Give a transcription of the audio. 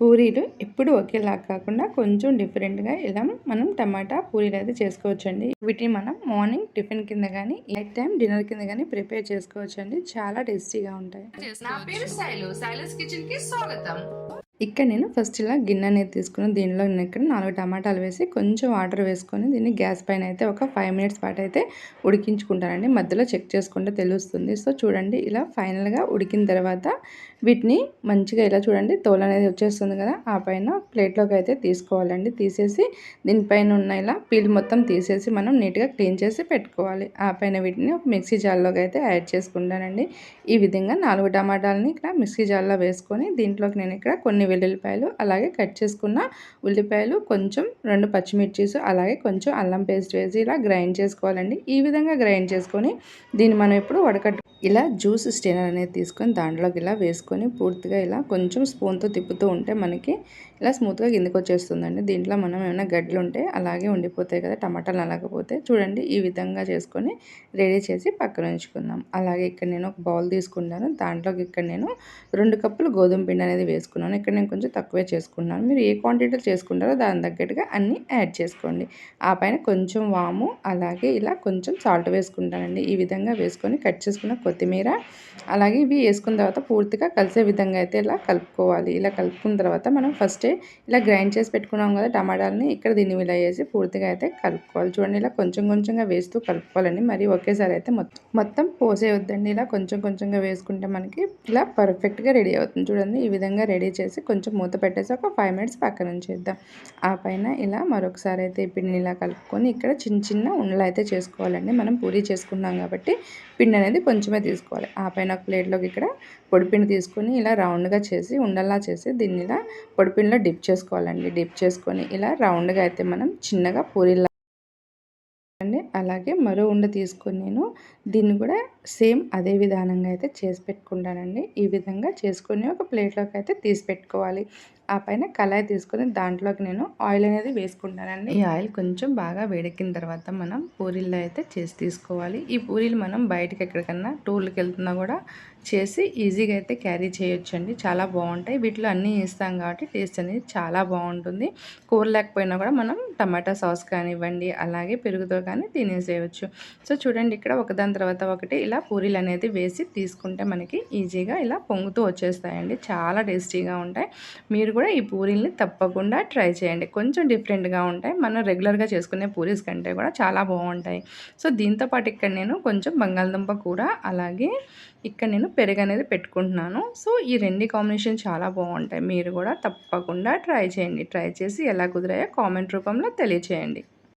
పూరీలు ఎప్పుడు ఒకేలా కాకుండా కొంచెం డిఫరెంట్గా ఇలా మనం టమాటా పూరీలు అయితే చేసుకోవచ్చండి. వీటిని మనం మార్నింగ్ టిఫిన్ కింద కానీ నైట్ టైం డిన్నర్ కింద కానీ ప్రిపేర్ చేసుకోవచ్చండి. చాలా టేస్టీగా ఉంటాయి. నా పేరు శైలు. శైలస్ కిచెన్కి స్వాగతం. ఇక్కడ నేను ఫస్ట్ ఇలా గిన్నె అనేది తీసుకుని దీనిలో నేను ఇక్కడ నాలుగు టమాటాలు వేసి కొంచెం వాటర్ వేసుకొని దీన్ని గ్యాస్ పైన అయితే ఒక ఫైవ్ మినిట్స్ పాటు అయితే ఉడికించుకుంటానండి. మధ్యలో చెక్ చేసుకుంటే తెలుస్తుంది. సో చూడండి ఇలా ఫైనల్గా ఉడికిన తర్వాత వీటిని మంచిగా ఇలా చూడండి తోలు అనేది వచ్చేస్తుంది కదా ఆ పైన ప్లేట్లోకి అయితే తీసుకోవాలండి. తీసేసి దీనిపైన ఉన్న ఇలా పీల్ మొత్తం తీసేసి మనం నీట్గా క్లీన్ చేసి పెట్టుకోవాలి. ఆ పైన వీటిని ఒక మిక్సీ జార్లోకి అయితే యాడ్ చేసుకుంటానండి. ఈ విధంగా నాలుగు టమాటాలని ఇక్కడ మిక్సీ జార్లో వేసుకొని దీంట్లోకి నేను ఇక్కడ కొన్ని వెల్లుల్లిపాయలు అలాగే కట్ చేసుకున్న ఉల్లిపాయలు కొంచెం రెండు పచ్చిమిర్చీస్ అలాగే కొంచెం అల్లం పేస్ట్ వేసి ఇలా గ్రైండ్ చేసుకోవాలండి. ఈ విధంగా గ్రైండ్ చేసుకొని దీన్ని మనం ఇప్పుడు వడకట్టు ఇలా జ్యూస్ స్టెయినర్ అనేది తీసుకొని దాంట్లోకి ఇలా వేసుకొని పూర్తిగా ఇలా కొంచెం స్పూన్తో తిప్పుతూ ఉంటే మనకి ఇలా స్మూత్గా కిందకు వచ్చేస్తుందండి. దీంట్లో మనం ఏమైనా గడ్డలు ఉంటే అలాగే ఉండిపోతాయి కదా టమాటాలు అలాగపోతే చూడండి ఈ విధంగా చేసుకొని రెడీ చేసి పక్కన ఉంచుకుందాం. అలాగే ఇక్కడ నేను ఒక బౌల్ తీసుకున్నాను. దాంట్లోకి ఇక్కడ నేను రెండు కప్పులు గోధుమ పిండి అనేది వేసుకున్నాను. ఇక్కడ నేను కొంచెం తక్కువే చేసుకున్నాను మీరు ఏ క్వాంటిటీలో చేసుకుంటారో దాని తగ్గట్టుగా అన్నీ యాడ్ చేసుకోండి. ఆ పైన కొంచెం వాము అలాగే ఇలా కొంచెం సాల్ట్ వేసుకుంటానండి. ఈ విధంగా వేసుకొని కట్ చేసుకున్న కొత్తిమీర అలాగే ఇవి వేసుకున్న తర్వాత పూర్తిగా కలిసే విధంగా అయితే ఇలా కలుపుకోవాలి. ఇలా కలుపుకున్న తర్వాత మనం ఫస్టే ఇలా గ్రైండ్ చేసి పెట్టుకున్నాం కదా టమాటాలని ఇక్కడ దీన్ని ఇలా వేసి పూర్తిగా అయితే కలుపుకోవాలి. చూడండి ఇలా కొంచెం కొంచెంగా వేస్తూ కలుపుకోవాలండి. మరి ఒకేసారి అయితే మొత్తం మొత్తం పోసేయొద్దండి. ఇలా కొంచెం కొంచెంగా వేసుకుంటే మనకి ఇలా పర్ఫెక్ట్గా రెడీ అవుతుంది. చూడండి ఈ విధంగా రెడీ చేసి కొంచెం మూత పెట్టేసి ఒక ఫైవ్ మినిట్స్ పక్కన ఉంచేద్దాం. ఆ పైన ఇలా మరొకసారి అయితే పిండిని ఇలా కలుపుకొని ఇక్కడ చిన్న చిన్న ఉండలు అయితే చేసుకోవాలండి. మనం పూరి చేసుకున్నాం కాబట్టి పిండి అనేది కొంచెమే తీసుకోవాలి. ఆ పైన ఒక ప్లేట్లోకి ఇక్కడ పొడిపిండి తీసుకొని ఇలా రౌండ్గా చేసి ఉండల్లా చేసి దీన్ని ఇలా పొడిపిండిలో డిప్ చేసుకోవాలండి. డిప్ చేసుకొని ఇలా రౌండ్గా అయితే మనం చిన్నగా పూరిలా అండి. అలాగే మరో ఉండ తీసుకొని నేను దీన్ని కూడా సేమ్ అదే విధానంగా అయితే చేసి పెట్టుకుంటానండి. ఈ విధంగా చేసుకొని ఒక ప్లేట్లోకి అయితే తీసి పెట్టుకోవాలి. ఆ పైన కళాయి తీసుకొని దాంట్లోకి నేను ఆయిల్ అనేది వేసుకుంటానండి. ఈ ఆయిల్ కొంచెం బాగా వేడెక్కిన తర్వాత మనం పూరీల్లో అయితే చేసి తీసుకోవాలి. ఈ పూరీలు మనం బయటకి ఎక్కడికన్నా టూర్కి వెళ్తున్నా కూడా చేసి ఈజీగా అయితే క్యారీ చేయొచ్చండి. చాలా బాగుంటాయి. వీటిలో అన్నీ వేస్తాం కాబట్టి టేస్ట్ అనేది చాలా బాగుంటుంది. కూర లేకపోయినా కూడా మనం టమాటా సాస్ కానివ్వండి అలాగే పెరుగుతో కానీ తినేసేయచ్చు. సో చూడండి ఇక్కడ ఒకదాని తర్వాత ఒకటి ఇలా పూరీలు అనేది వేసి తీసుకుంటే మనకి ఈజీగా ఇలా పొంగుతూ వచ్చేస్తాయండి. చాలా టేస్టీగా ఉంటాయి. మీరు కూడా ఈ పూరీల్ని తప్పకుండా ట్రై చేయండి. కొంచెం డిఫరెంట్గా ఉంటాయి. మనం రెగ్యులర్గా చేసుకునే పూరీస్ కంటే కూడా చాలా బాగుంటాయి. సో దీంతోపాటు ఇక్కడ నేను కొంచెం బంగాళదుంప కూర అలాగే ఇక్కడ నేను పెరుగు అనేది పెట్టుకుంటున్నాను. సో ఈ రెండు కాంబినేషన్ చాలా బాగుంటాయి. మీరు కూడా తప్పకుండా ట్రై చేయండి. ట్రై చేసి ఎలా కుదిరాయో కామెంట్ రూపంలో తెలియచేయండి.